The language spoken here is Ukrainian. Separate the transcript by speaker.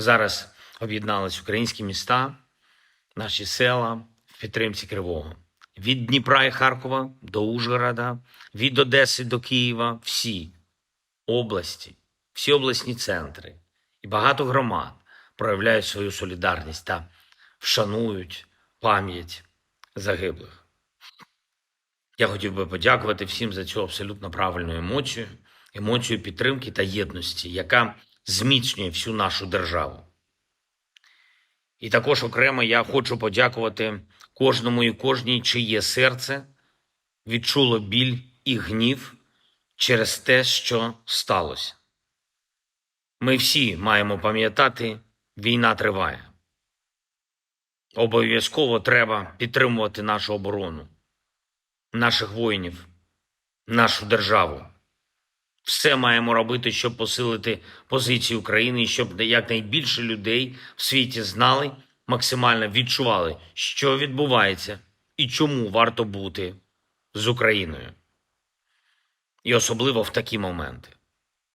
Speaker 1: Зараз об'єднались українські міста, наші села в підтримці Кривого. Від Дніпра і Харкова до Ужгорода, від Одеси до Києва, всі області, всі обласні центри і багато громад проявляють свою солідарність та вшанують пам'ять загиблих. Я хотів би подякувати всім за цю абсолютно правильну емоцію, емоцію підтримки та єдності, яка зміцнює всю нашу державу. І також окремо я хочу подякувати кожному і кожній, чиє серце відчуло біль і гнів через те, що сталося. Ми всі маємо пам'ятати, війна триває. Обов'язково треба підтримувати нашу оборону, наших воїнів, нашу державу. Все маємо робити, щоб посилити позиції України і щоб якнайбільше людей в світі знали, максимально відчували, що відбувається і чому варто бути з Україною. І особливо в такі моменти.